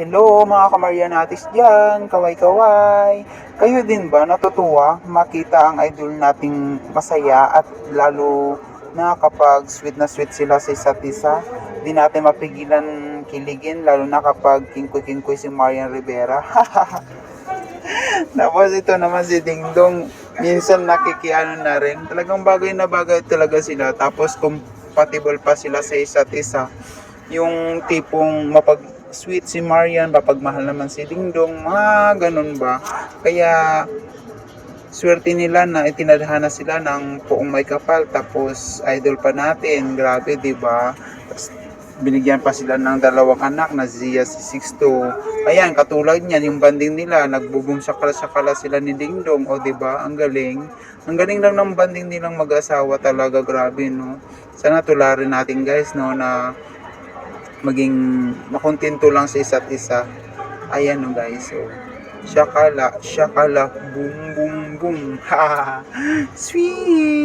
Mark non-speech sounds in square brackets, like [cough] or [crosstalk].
Hello mga kamaryanatis dyan, kaway-kaway. Kayo din ba natutuwa makita ang idol nating masaya at lalo na kapag sweet na sweet sila sa isa't isa? Di natin mapigilan kiligin lalo na kapag kingkoy-kingkoy si Marian Rivera. [laughs] Tapos ito naman si Dingdong, minsan nakikiano na rin. Talagang bagay na bagay talaga sila. Tapos compatible pa sila sa isa't isa. Yung tipong mapag sweet si Marian, mapagmahal naman si Dingdong, mga ganun ba. Kaya swerte nila na itinadhana sila ng poong may kapal. Tapos idol pa natin, grabe 'di ba? Binigyan pa sila ng dalawang anak na Zia si Sixto. Ayan, katulad niyan, yung banding nila, nagbubong sakala-sakala sila ni Dingdong, o di ba Ang galing. Ang galing lang ng banding nilang mag-asawa talaga, grabe, no? Sana tularin natin, guys, no, na maging makontento lang sa isa't isa. Ayan, no, guys, so, Shakala, shakala, boom, boom, boom. Sweet!